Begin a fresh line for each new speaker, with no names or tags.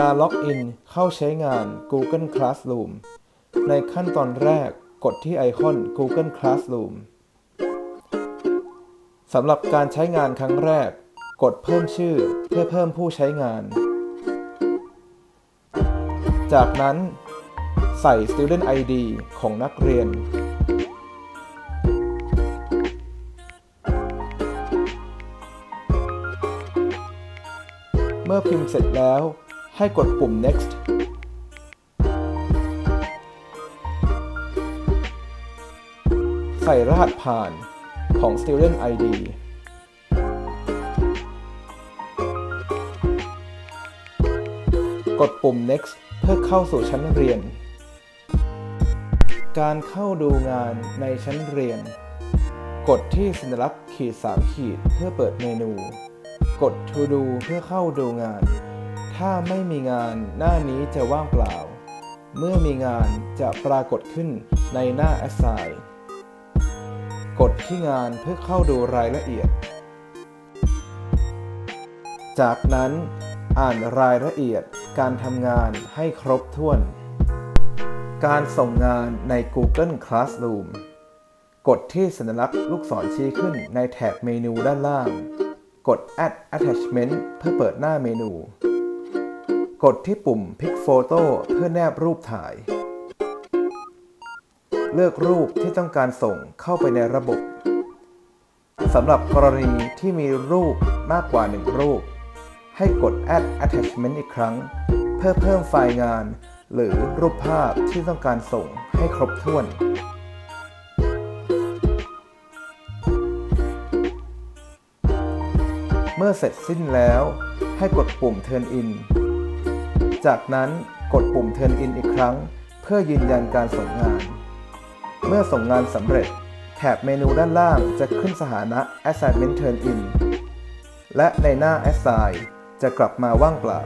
การล็อกอินเข้าใช้งาน Google Classroom ในขั้นตอนแรกกดที่ไอคอน Google Classroom สำหรับการใช้งานครั้งแรก กดเพิ่มชื่อเพื่อเพิ่มผู้ใช้งาน จากนั้น ใส่ Student ID ของนักเรียน เมื่อพิมพ์เสร็จแล้ว ให้กดปุ่ม next ใส่รหัสผ่านของ Student ID กดปุ่ม next เพื่อเข้าสู่ชั้นเรียน การเข้าดูงานในชั้นเรียน กดที่สัญลักษณ์ขีด3ขีดเพื่อเปิดเมนู กด to do เพื่อเข้าดูงาน ถ้าไม่มีงานหน้านี้จะว่างเปล่า เมื่อมีงานจะปรากฏขึ้นในหน้า assign กดที่งานเพื่อเข้าดูรายละเอียด จากนั้นอ่านรายละเอียดการทำงานให้ครบถ้วน การส่งงานใน Google Classroom กดที่สัญลักษณ์ลูกศรชี้ขึ้นในแถบเมนูด้านล่าง กด add attachment เพื่อเปิดหน้าเมนู กดที่ปุ่ม pick photo เพื่อแนบรูปถ่าย เลือกรูปที่ต้องการส่งเข้าไปในระบบสำหรับกรณีที่มีรูปมากกว่า 1 รูป ให้กด add attachment อีกครั้ง เพื่อเพิ่มไฟล์งาน หรือรูปภาพที่ต้องการส่งให้ครบถ้วนเมื่อเสร็จสิ้นแล้ว ให้กดปุ่ม Turn in จากนั้นกดปุ่ม Turn in อีกครั้ง เพื่อยืนยันการส่งงาน เมื่อส่งงานสำเร็จ แถบเมนูด้านล่างจะขึ้นสถานะ Assignment Turn in และในหน้า Assign จะกลับมาว่างเปล่า